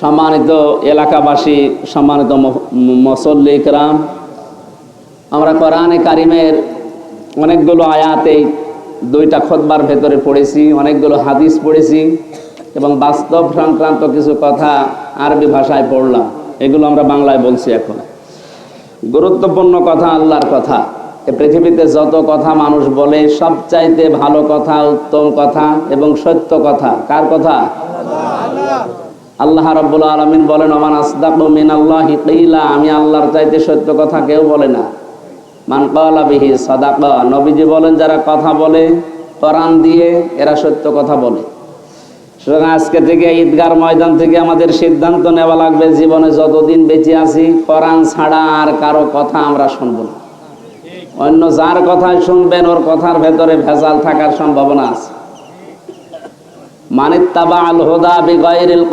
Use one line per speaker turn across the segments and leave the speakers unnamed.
সম্মানিত এলাকাবাসী, সম্মানিত ম- মুসল্লি ইকরাম, আমরা কোরআনে কারিমের অনেকগুলো আয়াতে দুইটা খোদবার ভেতরে পড়েছি, অনেকগুলো হাদিস পড়েছি এবং বাস্তব সংক্রান্ত কিছু কথা আরবি ভাষায় পড়লাম। এগুলো আমরা বাংলায় বলছি এখন। গুরুত্বপূর্ণ কথা আল্লাহর কথা। এ পৃথিবীতে যত কথা মানুষ বলে, সবচাইতে ভালো কথা, উত্তম কথা এবং সত্য কথা। কার কথা? আল্লাহ রাব্বুল আলামিন বলেন, ওমান আসদাকু মিনাল্লাহি কিলা আমি আল্লাহর চাইতে সত্য কথা কেউ বলে না। মান ক্বালা বিহি সাদাকা, নবীজি বলেন, যারা কথা বলে, কোরআন দিয়ে এরা সত্য কথা বলে। সুতরাং আজকে থেকে ঈদগার ময়দান থেকে আমাদের সিদ্ধান্ত নেওয়া লাগবে, জীবনে যতদিন বেঁচে আছি, কোরআন ছাড়া আর কারও কথা আমরা শুনব না। অন্য যার কথা শুনবেন, ওর কথার ভেতরে ভেজাল থাকার সম্ভাবনা আছে। বিগাইরিল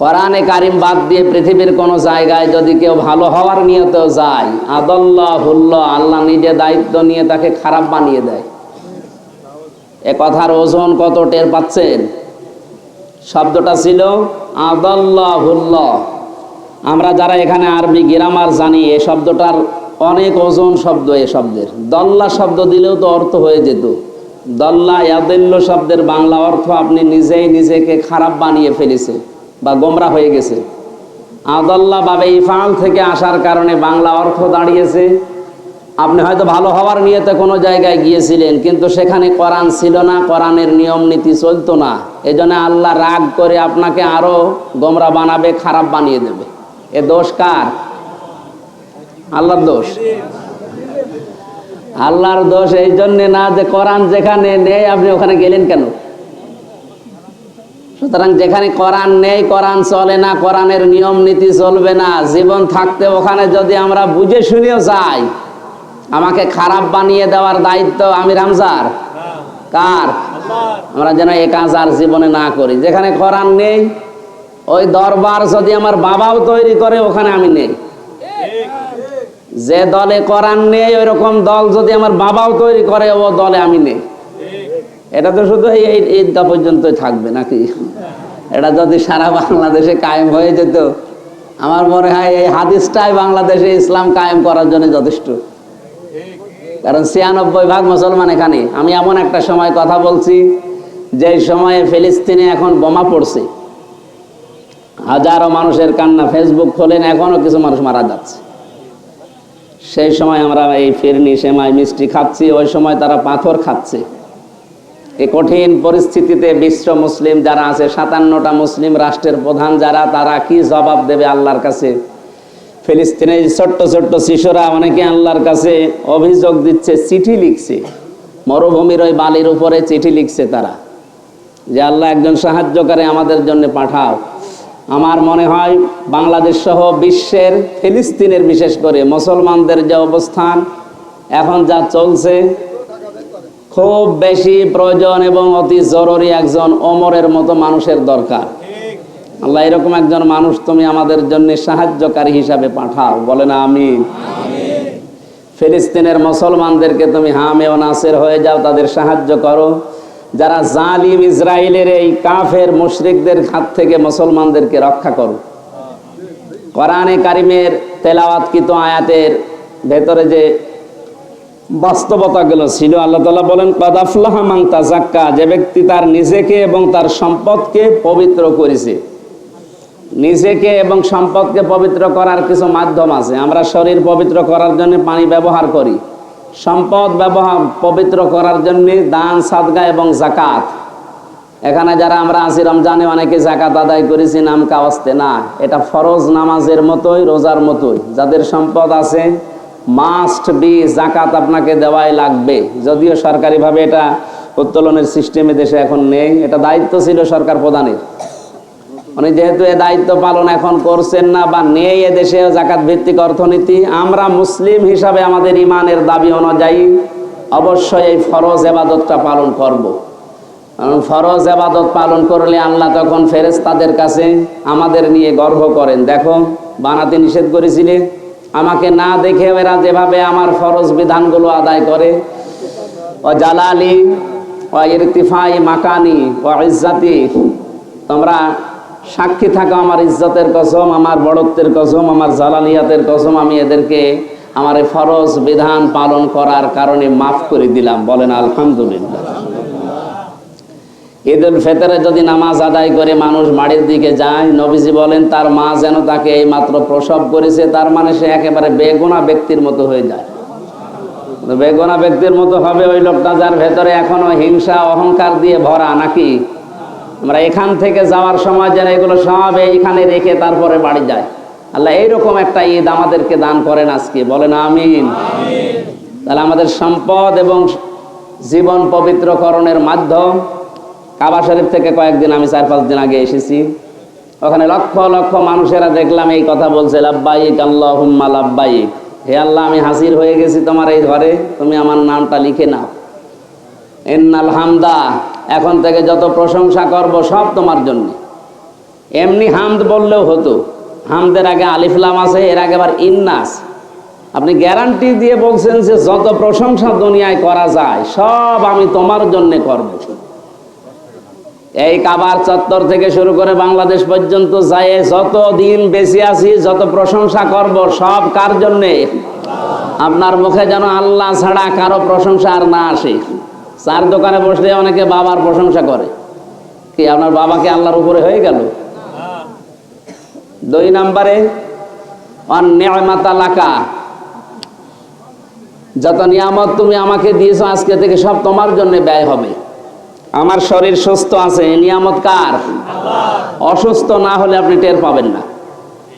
কোরআন কারিম বাদ দিয়ে পৃথিবীর জায়গায় যদি কেউ ভালো হওয়ার যায় আল্লাহ নিজে দায়িত্ব নিয়ে তাকে খারাপ বানিয়ে দেয়। এ কথার ওজন কত টের পাচ্ছেন? শব্দটা ছিল আদাল্লাহুল্লাহ আমরা যারা এখানে আরবি গ্রামার জানি, এই শব্দটার অনেক ওজন শব্দ এ শব্দের। দল্লা শব্দ দিলেও তো অর্থ হয়ে যেত। দল্লা ইয়াদিল্য শব্দের বাংলা অর্থ আপনি নিজেই নিজেকে খারাপ বানিয়ে ফেলেছে বা গোমরা হয়ে গেছে। আদল্লা বাবে ইফাল থেকে আসার কারণে বাংলা অর্থ দাঁড়িয়েছে। আপনি হয়তো ভালো হওয়ার নিয়েতে কোনো জায়গায় গিয়েছিলেন, কিন্তু সেখানে কোরআন ছিল না, কোরআনের নিয়ম নীতি চলতো না। এজন্য আল্লাহ রাগ করে আপনাকে আরও গোমরা বানাবে, খারাপ বানিয়ে দেবে। এ দোষ কার? আল্লাহর দোষ। আল্লাহর দোষ এই জন্যে না যে কোরআন যেখানে নেই, আপনি ওখানে গেলেন কেন? সুতরাং যেখানে কোরআন নেই, কোরআন চলে না, কোরআনের নিয়ম নীতি চলবে না, জীবন থাকতে ওখানে যদি আমরা বুঝে শুনেও যাই, আমাকে খারাপ বানিয়ে দেওয়ার দায়িত্ব আমি রামজার কার? আমরা যেন এ কাজ আর জীবনে না করি। যেখানে কোরআন নেই, ওই দরবার যদি আমার বাবাও তৈরি করে, ওখানে আমি নেই। যে দলে কোরআন নেই ওই রকম দল যদি আমার বাবাও তৈরি করে, ও দলে আমি নেই। এটা তো শুধু এই পর্যন্তই থাকবে নাকি? এটা যদি সারা বাংলাদেশে কায়েম হয়ে যেত, আমার মনে হয় এই হাদিসটাই বাংলাদেশে ইসলাম কায়েম করার জন্য যথেষ্ট। কারণ ছিয়ানব্বই ভাগ মুসলমান এখানে। আমি এমন একটা সময় কথা বলছি যে সময়ে ফিলিস্তিনে এখন বোমা পড়ছে। হাজারো মানুষের কান্না, ফেসবুক খোলেন এখনও কিছু মানুষ মারা যাচ্ছে। সেই সময় আমরা এই ফিরনি, সেমাই, মিষ্টি খাচ্ছি, ওই সময় তারা পাথর খাচ্ছে। এই কঠিন পরিস্থিতিতে বিশ্ব মুসলিম যারা আছে, সাতান্নটা মুসলিম রাষ্ট্রের প্রধান যারা, তারা কি জবাব দেবে আল্লাহর কাছে? ফিলিস্তিনের ছোট্ট ছোট্ট শিশুরা অনেকে আল্লাহর কাছে অভিযোগ দিচ্ছে, চিঠি লিখছে। মরুভূমির ওই বালির উপরে চিঠি লিখছে তারা। যে আল্লাহ একজন সাহায্যকারী আমাদের জন্য পাঠাও। আমার মনে হয় বাংলাদেশ সহ বিশ্বের ফিলিস্তিনের বিশেষ করে মুসলমানদের যে অবস্থান, এখন যা চলছে, খুব বেশি প্রয়োজন এবং অতি জরুরি একজন অমরের মতো মানুষের দরকার। আল্লাহ, এরকম একজন মানুষ তুমি আমাদের জন্য সাহায্যকারী হিসাবে পাঠাও। বলে না আমি ফিলিস্তিনের মুসলমানদেরকে তুমি হামে ও নাসের হয়ে যাও, তাদের সাহায্য করো। যারা জালিম ইসরায়েলের এই কাফের মুশরিকদের হাত থেকে মুসলমানদেরকে রক্ষা করো কোরআনে কারিমের তেলাওয়াতকৃত আয়াতের ভেতরে যে বাস্তবতাগুলো ছিল, আল্লাহ তালা বলেন কদাফলাহা মাং তাজাক্কা যে ব্যক্তি তার নিজেকে এবং তার সম্পদকে পবিত্র করেছে। নিজেকে এবং সম্পদকে পবিত্র করার কিছু মাধ্যম আছে। আমরা শরীর পবিত্র করার জন্য পানি ব্যবহার করি। সম্পদ ব্যবহার পবিত্র করার জন্য দান, সাদগা এবং জাকাত এখানে যারা আমরা আছি, রমজানে অনেকে জাকাত আদায় করেছি, নাম কাওয়াস্তে না। এটা ফরজ নামাজের মতোই, রোজার মতোই। যাদের সম্পদ আছে মাস্ট বি জাকাত আপনাকে দেওয়াই লাগবে। যদিও সরকারিভাবে এটা উত্তোলনের সিস্টেমে দেশে এখন নেই। এটা দায়িত্ব ছিল সরকার প্রধানের। উনি যেহেতু এ দায়িত্ব পালন এখন করছেন না বা নেই এদেশে জাকাত ভিত্তিক অর্থনীতি, আমরা মুসলিম হিসাবে আমাদের ইমানের দাবি অনুযায়ী অবশ্যই এই ফরজ এবাদতটা পালন করব। কারণ ফরজ এবাদত পালন করলে আল্লাহ তখন ফেরেস্তাদের কাছে আমাদের নিয়ে গর্ব করেন দেখো, বানাতে নিষেধ করেছিলে, আমাকে না দেখে এরা যেভাবে আমার ফরজ বিধানগুলো আদায় করে ও জালালি, ও ইরতিফাই মাকানি, ও ইজ্জাতি, তোমরা সাক্ষী থাকো আমার ইজ্জতের কসম, আমার বড়ত্বের কসম, আমার জালালিয়াতের কসম, আমি এদেরকে আমার এই ফরজ বিধান পালন করার কারণে মাফ করে দিলাম। বলেন, আলহামদুলিল্লাহ। ঈদ উল ফেতরে যদি নামাজ আদায় করে মানুষ বাড়ির দিকে যায়, নবীজি বলেন, তার মা যেন তাকে এই মাত্র প্রসব করেছে, তার মানে সে একেবারে বেগুনা ব্যক্তির মতো হয়ে যায়। বেগুনা ব্যক্তির মতো হবে ওই লোকটা যার ভেতরে এখনও হিংসা, অহংকার দিয়ে ভরা, নাকি আমরা এখান থেকে যাওয়ার সময় যেন এগুলো সব এইখানে রেখে তারপরে বাড়ি যায়। আল্লাহ এইরকম একটা ঈদ আমাদেরকে দান করেন আজকে। বলেন আমিন। তাহলে আমাদের সম্পদ এবং জীবন পবিত্রকরণের মাধ্যম কাবা শরীফ থেকে কয়েকদিন আমি চার পাঁচ দিন আগে এসেছি। ওখানে লক্ষ লক্ষ মানুষেরা দেখলাম এই কথা বলছে, লাব্বাইক আল্লাহ হুম্মা লাব্বাইক। হে আল্লাহ, আমি হাজির হয়ে গেছি তোমার এই ঘরে। তুমি আমার নামটা লিখে নাও। এন্নাল হামদা এখন থেকে যত প্রশংসা করব সব তোমার জন্য। এমনি হামদ বললেও হতো, হামদের আগে আলিফলাম আছে, এর আগে আবার ইন্নাস আপনি গ্যারান্টি দিয়ে বলছেন যে যত প্রশংসা দুনিয়ায় করা যায়, সব আমি তোমার জন্য করব। এই কাবার চত্বর থেকে শুরু করে বাংলাদেশ পর্যন্ত যায় যত দিন বেশি আছি, যত প্রশংসা করব, সব কার জন্যে? আপনার মুখে যেন আল্লাহ ছাড়া কারও প্রশংসা আর না আসে। চার দোকানে বসলে অনেকে বাবার প্রশংসা করে। কি, আপনার বাবাকে আল্লাহর উপরে হয়ে গেল? দুই নম্বরে অন্যায়মাতালাকা যত নিয়ামত তুমি আমাকে দিয়েছ আজকে থেকে সব তোমার জন্য ব্যয় হবে। আমার শরীর সুস্থ আছে নিয়ামত কার? অসুস্থ না হলে আপনি টের পাবেন না।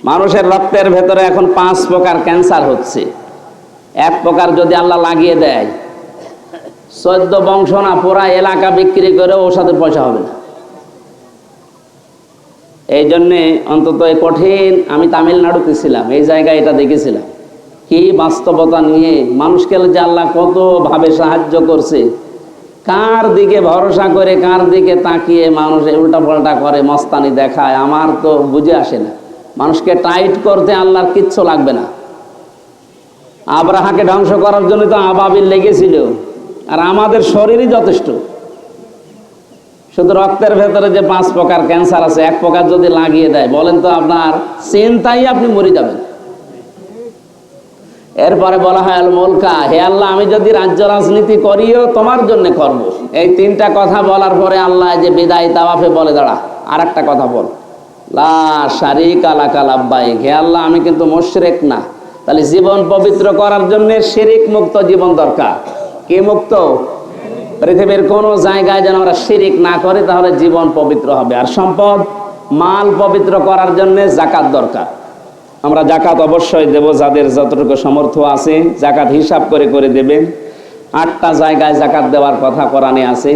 মানুষের রক্তের ভেতরে এখন পাঁচ প্রকার ক্যান্সার হচ্ছে। এক প্রকার যদি আল্লাহ লাগিয়ে দেয় চোদ্দ বংশ না পুরা এলাকা বিক্রি করে ওষুধের পয়সা হবে না। এই জন্যে অন্তত এই কঠিন আমি তামিলনাড়ুতে ছিলাম, এই জায়গায় এটা দেখেছিলাম। কি বাস্তবতা নিয়ে মানুষকে যে আল্লাহ কতভাবে সাহায্য করছে, কার দিকে ভরসা করে, কার দিকে তাকিয়ে মানুষ উল্টা পাল্টা করে, মস্তানি দেখায়, আমার তো বুঝে আসে না। মানুষকে টাইট করতে আল্লাহর কিচ্ছু লাগবে না। আবরাহাকে ধ্বংস করার জন্য তো আবাবিল লেগেছিল। আর আমাদের শরীরই যথেষ্ট। শুধু রক্তের ভেতরে যে পাঁচ প্রকার ক্যান্সার আছে, এক প্রকার যদি লাগিয়ে দেয়, বলেন তো আপনার চিন্তাই আপনি মরে যাবেন। এরপরে বলা হয়, আল মুলকা, হে আল্লাহ, আমি যদি রাজ্য রাজনীতি করিও, তোমার জন্য করব। এই তিনটা কথা বলার পরে আল্লাহ যে বিদায় তাওয়াফে বলে, দাঁড়া আর একটা কথা বল। লা শারিক আলা কালাব্বাই হে আল্লাহ, আমি কিন্তু মুশরিক না। তাহলে জীবন পবিত্র করার জন্য শিরিক মুক্ত জীবন দরকার। কি মুক্ত? পৃথিবীর কোনো জায়গায় যেন আমরা শিরিক না করি, তাহলে জীবন পবিত্র হবে। আর সম্পদ, মাল পবিত্র করার জন্য জাকাত দরকার। আমরা জাকাত অবশ্যই দেব, যাদের যতটুকু সামর্থ্য আছে জাকাত হিসাব করে করে দেবেন। আটটা জায়গায় জাকাত দেওয়ার কথা কোরআনে আছে।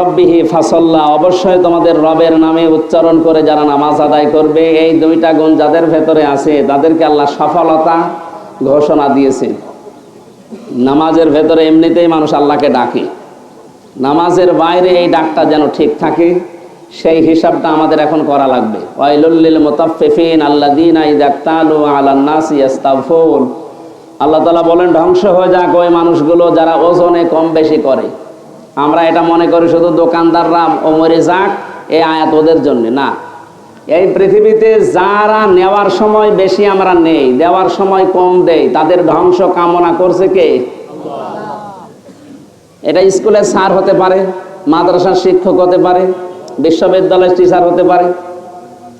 রব্বিহি ফাসল্লা, অবশ্যই তোমাদের রবের নামে উচ্চারণ করে যারা নামাজ আদায় করবে, এই দুইটা গুণ যাদের ভেতরে আছে, তাদেরকে আল্লাহ সফলতা ঘোষণা দিয়েছে। নামাজের ভেতরে এমনিতেই মানুষ আল্লাহকে ডাকে। নামাজের বাইরে এই ডাকটা যেন ঠিক থাকে, সেই হিসাবটা আমাদের এখন করা লাগবে। ওয়াইলুল্লিল মুতাফফিফিন আল্লাযীনা ইযা তালু আলান নাসি ইস্তাগফুন আল্লাহ তাআলা বলেন, ধ্বংস হয়ে যাক ওই মানুষগুলো যারা ওজনে কম বেশি করে। আমরা এটা মনে করি শুধু দোকানদাররা ও মরে যাক, এই আয়াত ওদের জন্য। না এই পৃথিবীতে যারা নেওয়ার সময় বেশি আমরা নেই, দেওয়ার সময় কম দেই, তাদের ধ্বংস কামনা করছে কে? এটা স্কুলের স্যার হতে পারে, মাদ্রাসার শিক্ষক হতে পারে, বিশ্ববিদ্যালয়ের টিচার হতে পারে।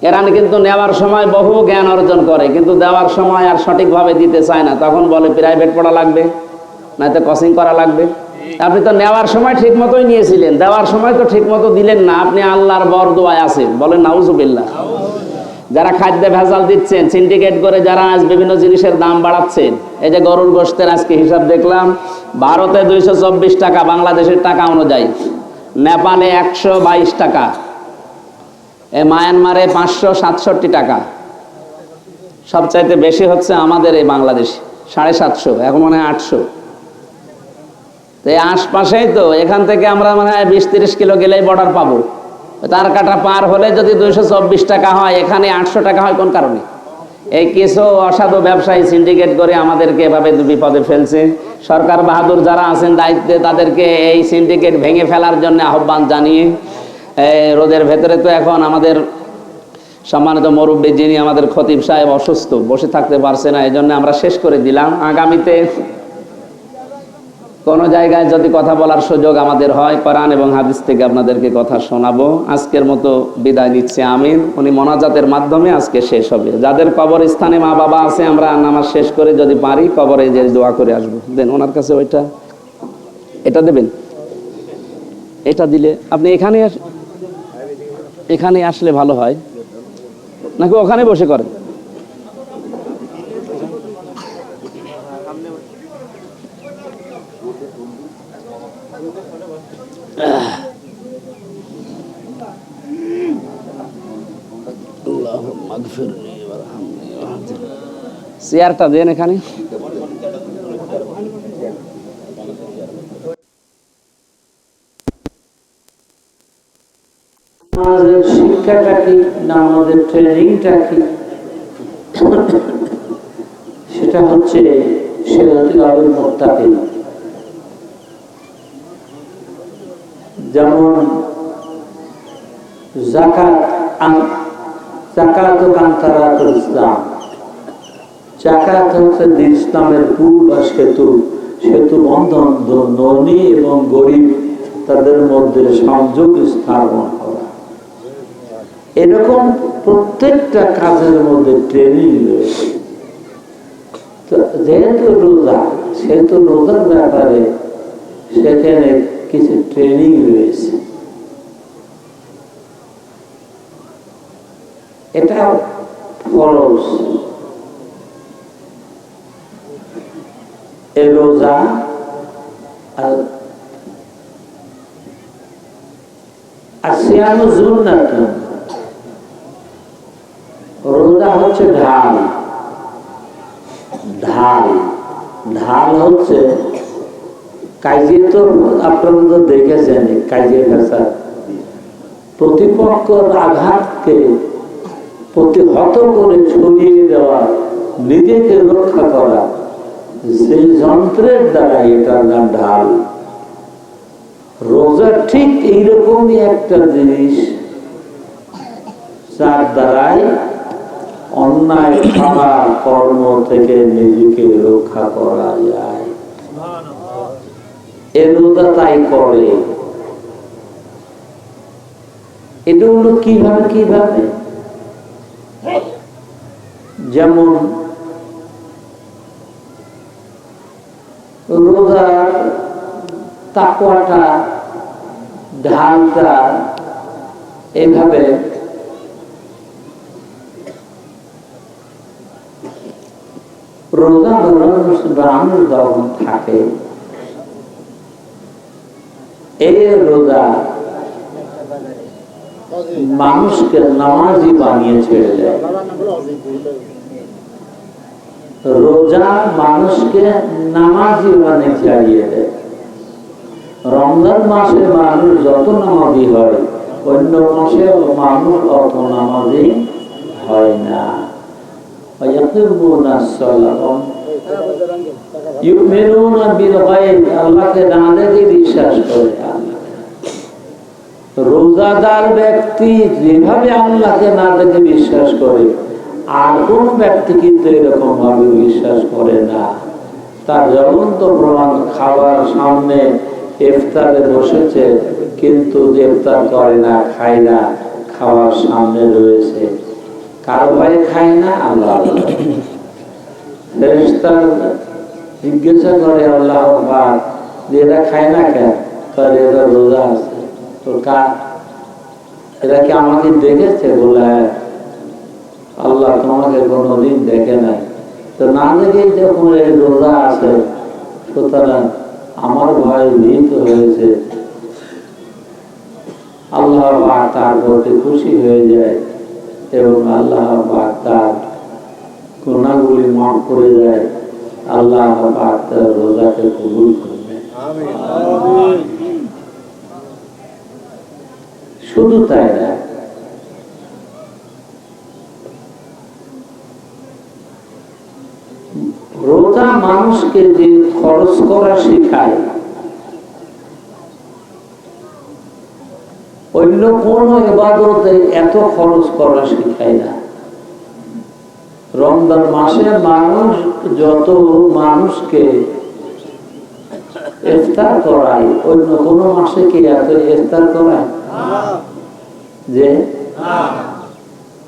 এরা কিন্তু নেওয়ার সময় বহু জ্ঞান অর্জন করে, কিন্তু দেওয়ার সময় আর সঠিকভাবে দিতে চায় না। তখন বলে প্রাইভেট পড়া লাগবে, নয়তো কোচিং করা লাগবে। আপনি তো নেওয়ার সময় ঠিক মতোই নিয়েছিলেন, দেওয়ার সময় তো ঠিক মতো দিলেন না, আপনি আল্লাহর বর দোয়ায় আছেন, বলেন নাউজুবিল্লাহ। যারা খাদ্যে ভেজাল দিচ্ছেন সিন্ডিকেট করে যারা আজ বিভিন্ন জিনিসের দাম বাড়াচ্ছেন, এই যে গরুর গোষ্ঠের আজকে হিসাব দেখলাম, ভারতে দুইশো চব্বিশ টাকা, বাংলাদেশের টাকা অনুযায়ী। নেপালে একশো বাইশ টাকা, এ মায়ানমারে পাঁচশো সাতষট্টি টাকা। সবচাইতে বেশি হচ্ছে আমাদের এই বাংলাদেশ, সাড়ে সাতশো, এখন মনে হয় আটশো। তো এই আশপাশেই তো, এখান থেকে আমরা মনে হয় বিশ তিরিশ কিলো গেলেই বর্ডার পাবো। তার কাটা পার হলে যদি দুইশো চব্বিশ টাকা হয়, এখানে আটশো টাকা হয় কোন কারণে? এই কিছু অসাধু ব্যবসায়ী সিন্ডিকেট করে আমাদেরকে এভাবে বিপদে ফেলছে। সরকার বাহাদুর যারা আছেন দায়িত্বে, তাদেরকে এই সিন্ডিকেট ভেঙে ফেলার জন্য আহ্বান জানিয়ে রোদের ভেতরে তো এখন আমাদের সম্মানিত মুরব্বী যিনি আমাদের খতিব সাহেব অসুস্থ, বসে থাকতে পারছে না এই জন্য আমরা শেষ করে দিলাম। আগামীতে কোন জায়গায় যদি কথা বলার সুযোগ আমাদের হয়, কোরআন এবং হাদিস থেকে আপনাদেরকে কথা শোনাবো। আজকের মতো বিদায় নিচ্ছে, আমিন। উনি মোনাজাতের মাধ্যমে আজকে শেষ হবে। যাদের কবর স্থানে মা বাবা আছে, আমরা নামাজ শেষ করে যদি পারি, কবরে যে দোয়া করে আসব। দেন, ওনার কাছে ওইটা, এটা দেবেন? এটা দিলে, আপনি এখানে এখানে আসলে ভালো হয়। নাকি ওখানে বসে করেন? চেয়ারটা দেন এখানে।
শিক্ষাটা কি ট্রেনিংটা কি? সেটা হচ্ছে যেমন জাকাত জাকাত কান্তারাতুল ইসলাম। জাকাত হচ্ছে ইসলামের পুল বা সেতু। সেতু বন্ধন ধনী এবং গরিব, তাদের মধ্যে সংযোগ স্থাপন এরকম প্রত্যেকটা কাজের মধ্যে ট্রেনিং রয়েছে। যেহেতু রোজা, সেহেতু রোজার ব্যাপারে সেখানে কিছু ট্রেনিং রয়েছে। এটা ফরজ। রোজা আর আসিয়ানো জুন্নাতুন। রোজা হচ্ছে ঢাল। ঢাল। ঢাল হচ্ছে কাজে তো আপনারা দেখেছেন কাজে ফেসা প্রতিপক্ষর আঘাতকে প্রতিহত করে ছড়িয়ে দেওয়া, নিজেকে রক্ষা করা। সেই যন্ত্রের দ্বারা এটার নাম ঢাল রোজা ঠিক এইরকমই একটা জিনিস, যার দ্বারাই অন্যায় খাবার কর্ম থেকে নিজেকে রক্ষা করা যায়। এ রোজা তাই করে। এটা হলো কীভাবে কীভাবে? যেমন রোজার তাকুয়াটা ঢালটা এইভাবে রোজা ব্রাহ্মণ যখন থাকে এই রোজা মানুষকে নামাজি বানিয়ে ছেড়ে দেয়। রোজা মানুষকে নামাজি অনেক চালিয়ে দেয়। রমজান মাসে মানুষ যত নামাজি হয়, অন্য মাসে মানুষ অত নামাজি হয় না। রোজাদার ব্যক্তি যেভাবে আল্লাহকে না দেখে বিশ্বাস করে আর কোন ব্যক্তি কিন্তু এরকম ভাবে বিশ্বাস করে না। তার জ্বলন্ত প্রমাণ খাবার সামনে ইফতারে বসেছে, কিন্তু ইফতার করে না, খায় না, খাওয়ার সামনে রয়েছে। কারও ভয়ে খায় না, আল্লাহ জিজ্ঞাসা করে, আল্লাহ এরা খায় না কেন? করে এরা রোজা আছে। তো কার? এরা কি আমাকে দেখেছে? বলে হ্যাঁ। আল্লাহ তোমাকে কোনোদিন দেখে নাই। তো না দেখেই যখন এই রোজা আছে সুতরাং আমার ভয় ভীত হয়েছে। আল্লাহ পাক তার প্রতি খুশি হয়ে যায় এবং আল্লাহ বা তার গুণাগুলি মাফ করে দেয়। আল্লাহ পাক তার রোজাকে কবুল করবে। শুধু তাই না রোজা মানুষ মানুষকে যে খরচ করা শেখায়, অন্য কোন এবাদতে এত খরচ করা শেখায় না। রমজান মাসে মানুষ যত মানুষকে ইফতার করায়, অন্য কোন মাসে কি এত ইফতার করায়? যে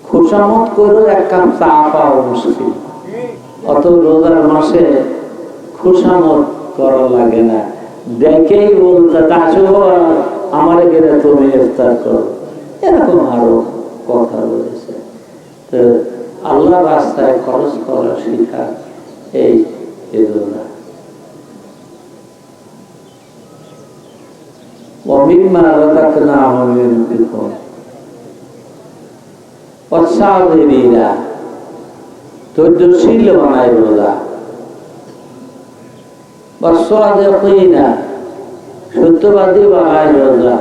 খুশামত করেও এক কাপ চা পাওয়া মুশকিল। অত রোজার মাসে খুশামত করা লাগে না দেখেই বলতে আসো আমার গেলে তুমি ইফতার করো এরকম আরো কথা বলেছে তো আল্লাহ রাস্তায় খরচ করা শিখা এই এগুলা ومما رزقناهم ينفقون والصابرين ধৈর্যশীল বানায় রোজা সত্যবাদী বা আয় রোজা।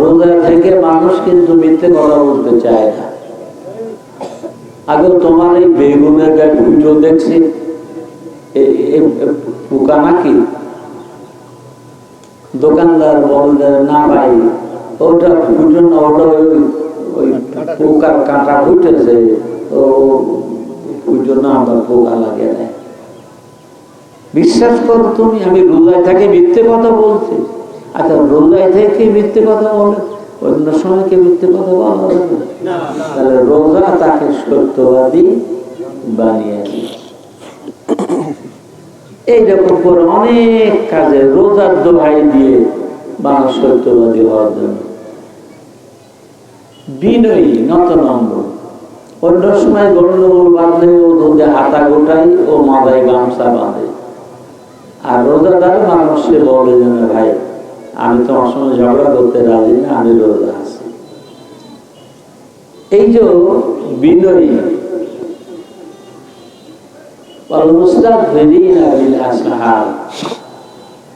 রোজা থেকে মানুষ কিন্তু মিথ্যে কথা বলতে চায় না। আগে তোমার এই বেগুনের গায়ে দেখছি। পোকা নাকি? দোকানদার বলতে না ভাই, ওটা ফুটুন ওটা ওই পোকার কাঁটা ফুটেছে। ও ফুটুন আমার পোকা লাগে না। বিশ্বাস করো তুমি আমি রোজায় থেকে মিথ্যে কথা বলছি। আচ্ছা রোজায় থেকে মিথ্যে কথা বলে অন্য সময় কি মিথ্যে কথা বলা যাবে তাহলে রোজা তাকে সত্যবাদী বানিয়ে। এইরকম করে অনেক কাজে রোজার দোহাই দিয়ে মানুষ সত্যবাদী হওয়ার জন্য। বিনয়ী নত নম্বর অন্য সময় গন্ডগোল বাঁধলে ও দুধে হাতা গোটাই ও মাথায় গামছা বাঁধে। আর রোজাদার মানুষকে বলে যে, ভাই, আমি তোমার সঙ্গে ঝগড়া করতে রাজি না, আমি রোজা আছি এই যে বিনয়ী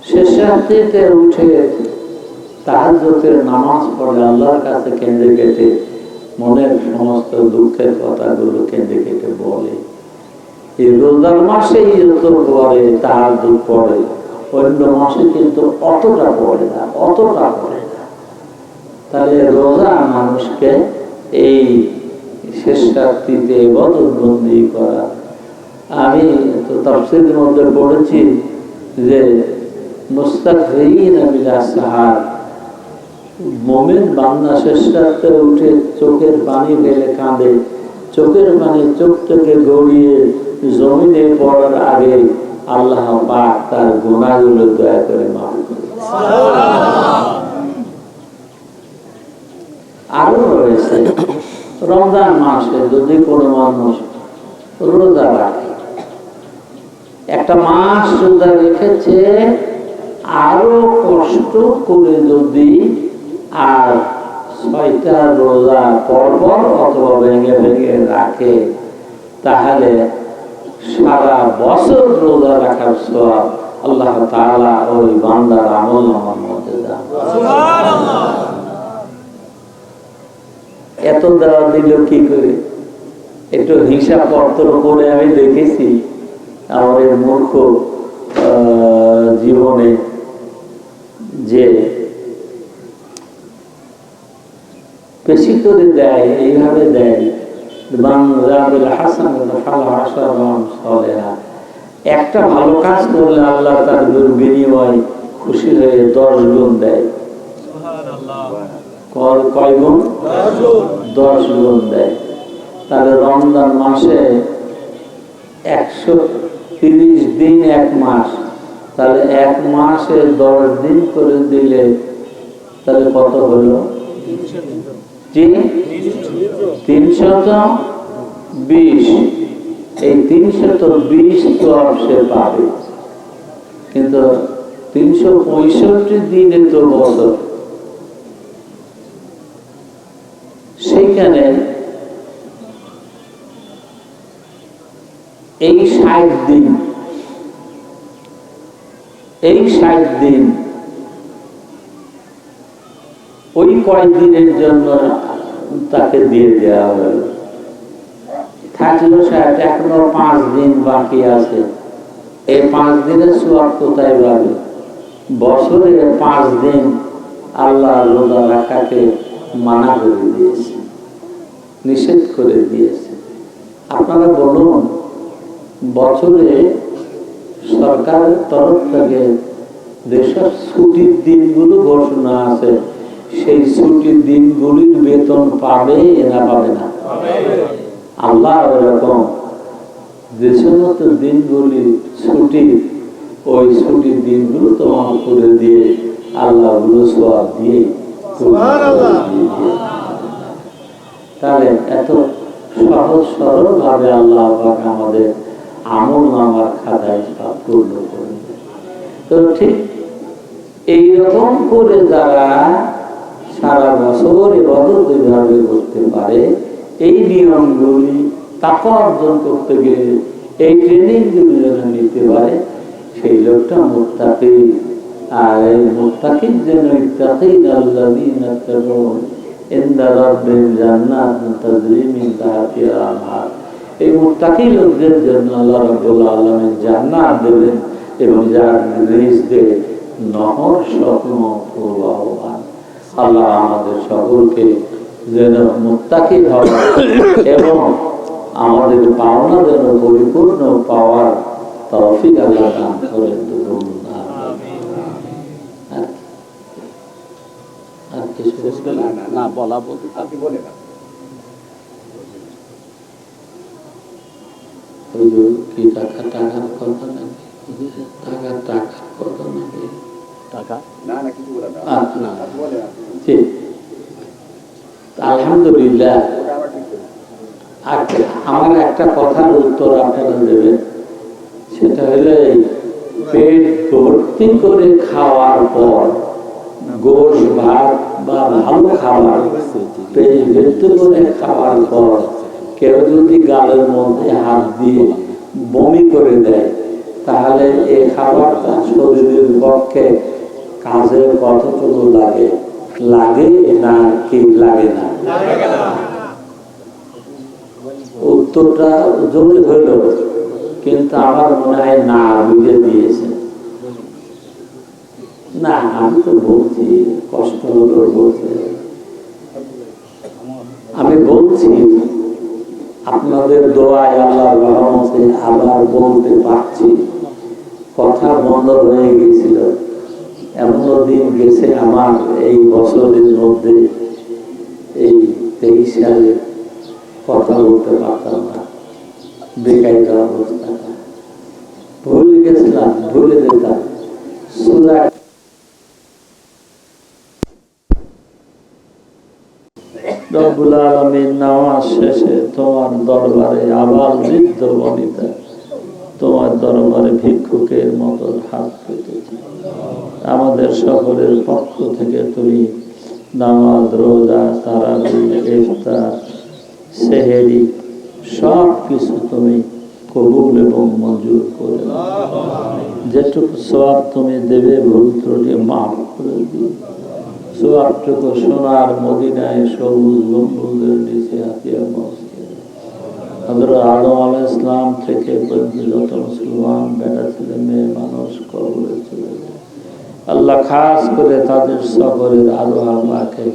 শেষ রাত্রিতে উঠে তাহাজের নামাজ পড়ে কাছে কেন্দ্রে কেটে মনের সমস্ত দুঃখের কথাগুলো কেন্দ্রে কেটে বলে। এই রোজার মাসেই যত পরে তাহাজ্জুদ পড়ে অন্য মাসে কিন্তু অতটা পড়ে না, অতটা পড়ে না। তাহলে রোজা মানুষকে এই শেষ বদলবন্দি করা। আমি তো তফসিলের মধ্যে পড়েছি যে মুস্তাকিন সাহার মোমেন বান্না শেষ উঠে চোখের পানি ফেলে কাঁদে। চোখের পানি চোখ থেকে গড়িয়ে জমিনে পড়ার আগে আল্লাহ পাক তার গুণাগুলো দয়া করে মাফ করে আরও রয়েছে, রমজান মাসে যদি কোনো মানুষ রোজা রাখে, একটা মাস রোজা রেখেছে, আরও কষ্ট করে যদি আর ছয়টা রোজা পরপর অথবা ভেঙে ভেঙে রাখে, তাহলে সারা বছর রোজা রাখার সব আল্লাহ তাআলা ওই বান্দার আমল আমার মধ্যে এত দেওয়া দিল কি করে? একটু হিসাব পত্র করে আমি দেখেছি এই মূর্খ জীবনে যে বেশি করে দেয়, এইভাবে দেয়। একটা ভালো কাজ করলে আল্লাহ তার বিনিময় খুশি হয়ে দশ গুণ দেয়। কয়- গুণ? দশ গুণ। দেয়। তাহলে রমজান মাসে একশো তিরিশ দিন এক মাস। তাহলে এক মাসে দশ দিন করে দিলে তাহলে কত হলো? বিশ। এই কিন্তু তিনশো পঁয়ষট্টি দিনে তো বছর সেইখানে এই ষাট দিন, এই ষাট দিন ওই কয়েকদিনের জন্য তাকে দিয়ে দেওয়া হলো। থাকল ষাট এখনও পাঁচ দিন বাকি আছে। এই পাঁচ দিনের সোয়াব কোথায় পাবে? বছরে পাঁচ দিন আল্লাহ রোজা রাখাকে মানা করে দিয়েছে, নিষেধ করে দিয়েছে। আপনারা বলুন, বছরে সরকারের তরফ থেকে যেসব ছুটির দিনগুলো ঘোষণা আছে। সেই ছুটির দিনগুলির বেতন পাবে না পাবে না? আল্লাহ এরকম যে সমস্ত দিনগুলি ছুটি ওই ছুটির দিনগুলো তোমার করে দিয়ে আল্লাহগুলো সব দিয়ে তাহলে এত সহজ সরল ভাবে আল্লাহ আমাদের আমল নামার খাতায় পূর্ণ করে তো ঠিক এইরকম করে যারা সারা বছর এবাদত এভাবে করতে পারে, এই নিয়মগুলি টাকা অর্জন করতে গেলে, এই ট্রেনিং গুলি যেন নিতে পারে, সেই লোকটা মোত্তাকি। আর এই মোত্তাকির জন্য ইত্তাকিন জান্নাত আল্লাহ দেবেন এবং যার রিজকে নহর প্রবাহবান আল্লাহ আমাদের সকলকে যেন মুত্তাকি হবে এবং আমাদের পাওনা যেন পরিপূর্ণ পাওয়ার তৌফিক আল্লাহ দান করেন। আর- কিছু
না, বলা
কি টাকা টাকার কথা নাকি? টাকা টাকার কথা নাকি?
টাকা? না
জি। আলহামদুলিল্লাহ। আমার একটা কথার উত্তর আপনারা দেবেন। সেটা হলো এই পেট ভর্তি করে খাওয়ার পর গোশ ভাত বা ভালো খাবার পেট ভর্তি করে খাওয়ার পর কেউ যদি গালের মধ্যে হাত দিয়ে বমি করে দেয় তাহলে এই খাবারটা শরীরের পক্ষে কাজে কতটুকু লাগে। লাগে না কি লাগে না? উত্তরটা জরুরি হইল, কিন্তু আমার মনে হয় না, বুঝে দিয়েছে। না, আমি তো বলছি, কষ্ট হলো বলছে আমি বলছি, আপনাদের দোয়ায় আল্লাহ রহমতে আবার বলতে পারছি। কথা বন্ধ হয়ে গেছিল এমনও দিন গেছে আমার এই বছরের মধ্যে, এই তেইশ সালে কথা বলতে পারতাম না, বেকায়দা অবস্থাটা ভুলে গেছিলাম, ভুলে যেতাম। শেষে তোমার দরবারে ভিক্ষুকের মতো হাত পেতেছি। আমাদের সকলের পক্ষ থেকে তুমি নামাজ, রোজা ইফতার, সেহেরি সব কিছু তুমি কবুল এবং মঞ্জুর করে যেটুকু সব তুমি দেবে ভুল মাফ করে দিও। সোয়াবটুকু সোনার মদিনায় সবুজ গম্বুজের নিচে হাতিয়া আল ইসলাম থেকে মুসলমান বেটা মেয়ে মানুষ যায় আল্লাহ খাস করে তাদের সফরের আরও আল্লাহকে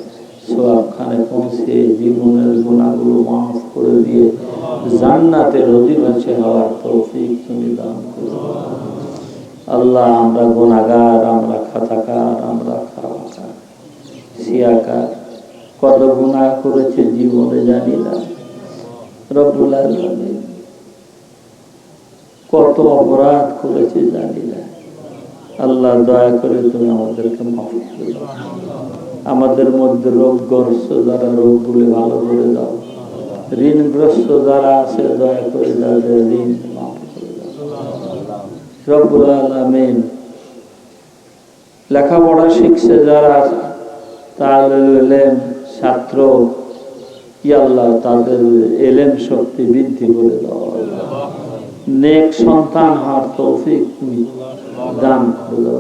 পৌঁছে জীবনের গুণাগুলো মাফ করে দিয়ে জান্নাতের অধিবাসী হওয়ার তৌফিক তুমি দান আল্লাহ, আমরা গুণাগার, আমরা খাতাকার, আমরা খাওয়াকার কত গুণা করেছে জীবনে জানি না। কত অপরাধ করেছে জানি না। আল্লাহ দয়া করে তুমি আমাদেরকে মাফ করে দাও আমাদের মধ্যে রোগগ্রস্ত যারা রোগগুলি ভালো করে দাও, ঋণগ্রস্ত যারা আছে, দয়া করে তাদের ঋণ মাফ লেখাপড়া শিখছে যারা তাদের এলেম শক্তি বৃদ্ধি করে দাও আল্লাহ। নেক সন্তান হওয়ার তৌফিক তুমি দান করে।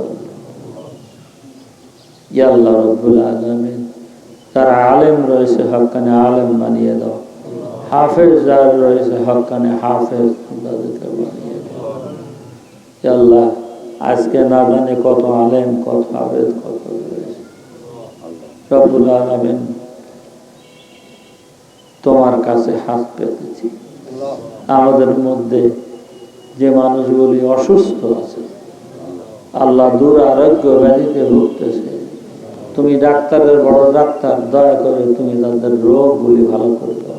ইয়াল্লাহ রব্বুল আলেম রয়েছে হকানে আলেম বানিয়ে দাও। হাফেজ যার রয়েছে হকানে হাফেজ বানিয়ে আজকে না জানি কত আলেম, কত হাফেজ, কত রয়েছে রব্বুল আলামিন, তোমার কাছে হাত পেতেছি। আমাদের মধ্যে যে মানুষগুলি অসুস্থ আছে, আল্লাহ দূর আরোগ্য ব্যাধিতে ভুগতেছে। তুমি ডাক্তারের বড় ডাক্তার, দয়া করে তুমি তাদের রোগগুলি ভালো করে দাও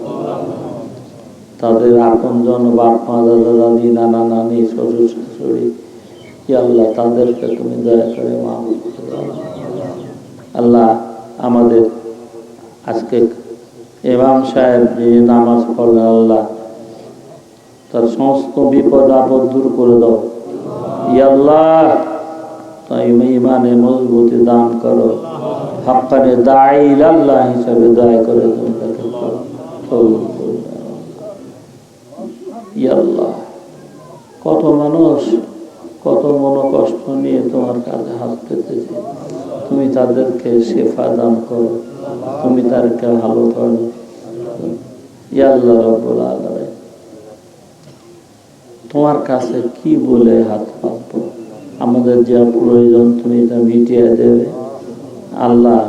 তাদের আপনজন জন মা, দাদা, দাদি, নানা, নানি, শ্বশুর, শাশুড়ি আল্লাহ তাদেরকে তুমি দয়া করে মা আল্লাহ আমাদের আজকে ইমাম সাহেব যে নামাজ পড়লেন, আল্লাহ তার সমস্ত বিপদ আপদ দূর করে দাও। ইয়াল্লাহ, তাই ইমানে মজবুতি দান করো। হাক্কানে দায়ী আল্লাহ হিসাবে দয়া করে। ইয়াল্লাহ, কত মানুষ কত মনোকষ্ট নিয়ে তোমার কাছে হাত পেতেছে। তুমি তাদেরকে শেফা দান করো। তুমি তাদেরকে ভালো করো। ইয়াল্লাহ রব্বুল আলামিন। তোমার কাছে কি বলে হাত পাতবো? আমাদের যা প্রয়োজন তুমি তা মিটিয়ে দেবে। আল্লাহ,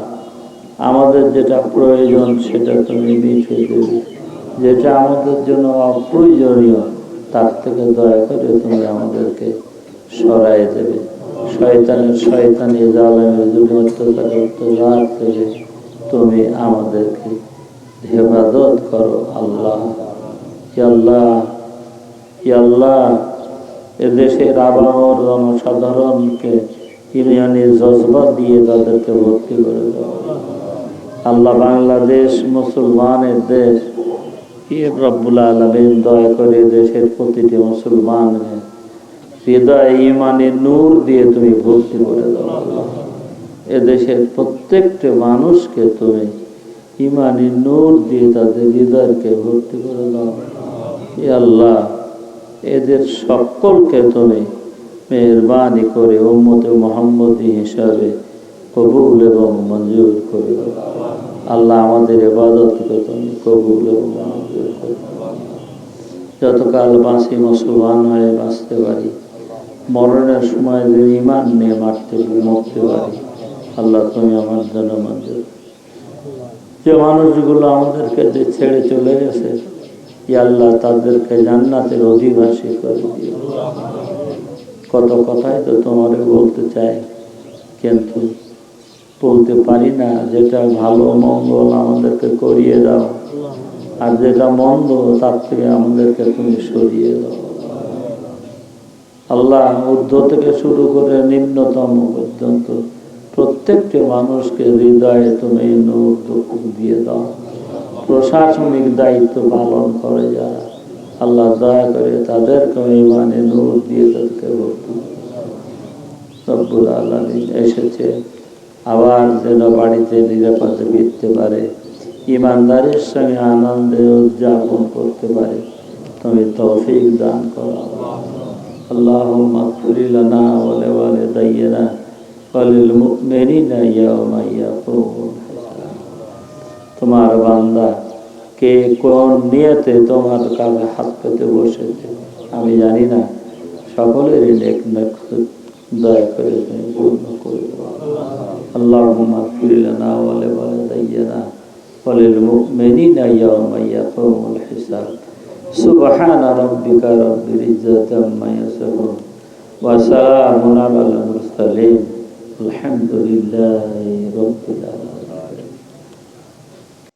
আমাদের যেটা প্রয়োজন সেটা তুমি মিটিয়ে দেবে। যেটা আমাদের জন্য অপ্রয়োজনীয়, তার থেকে দয়া করে তুমি আমাদেরকে সরাই দেবে। শয়তানের শয়তানি জালেমের যুগে অত্যাচার তুমি আমাদেরকে হেফাজত করো আল্লাহ। আল্লাহ এদেশের আবহাওয়ার জনসাধারণকে জজবা দিয়ে তাদেরকে ভর্তি করে আল্লাহ বাংলাদেশ মুসলমানের দেশ। রব্বুল আলমিন, দয়া করে দেশের প্রতিটি মুসলমানকে হৃদয় ইমানের নূর দিয়ে তুমি ভর্তি করে দাও। এদেশের প্রত্যেকটি মানুষকে তুমি ইমানের নূর দিয়ে তাদের হৃদয়কে ভর্তি করে দাও। আল্লাহ এদের সকলকে তুমি মেহরবানি করে উম্মতে মোহাম্মদী হিসাবে কবুল এবং মঞ্জুর করে। আল্লাহ আমাদের এবাদতকে তুমি কবুল এবং মঞ্জুর করে। যতকাল বাঁচি মুসলমান হয়ে বাঁচতে পারি, মরণের সময় যে ইমান নিয়ে মারতে মরতে পারি, আল্লাহ তুমি আমার জন্য মঞ্জুর। যে মানুষগুলো আমাদেরকে যে ছেড়ে চলে গেছে আল্লাহ তাদেরকে জান্নাতের অধিবাসী করে দিও কত কথাই তো তোমার বলতে চাই, কিন্তু বলতে পারি না, যেটা ভালো মঙ্গল আমাদেরকে করিয়ে দাও, আর যেটা মন্দ তার থেকে আমাদেরকে তুমি সরিয়ে দাও। আল্লাহ ঊর্ধ্ব থেকে শুরু করে নিম্নতম পর্যন্ত প্রত্যেকটি মানুষকে হৃদয়ে তুমি নূর দিয়ে দাও। প্রশাসনিক দায়িত্ব পালন করে যারা আল্লাহ দয়া করে তাদেরকে মানে নূর দিয়ে তাদেরকে রব্বুল আলমিন এসেছে। আবার যেন বাড়িতে নিরাপদে ফিরতে পারে, ইমানদারের সঙ্গে আনন্দে উদযাপন করতে পারে। তুমি তৌফিক দান করো। আল্লাহ মাকফুরিলানা ওয়ালে মুখ দাইয়ানা ওয়ালিল মুমিনিনা ইয়া ইয়াকুমুন। তোমার বান্দা কে কোন নিয়তে তোমার কাছে হাত পেতে বসেছে আমি জানি না সকলেরই নেক নেক দয়া করে তুমি পূর্ণ করে দাও اللهم اغفر لنا ولوالدينا وللمؤمنين يوم يقوم الحساب سبحان ربك رب العزة عما يصفون وسلام على المرسلين الحمد لله رب العالمين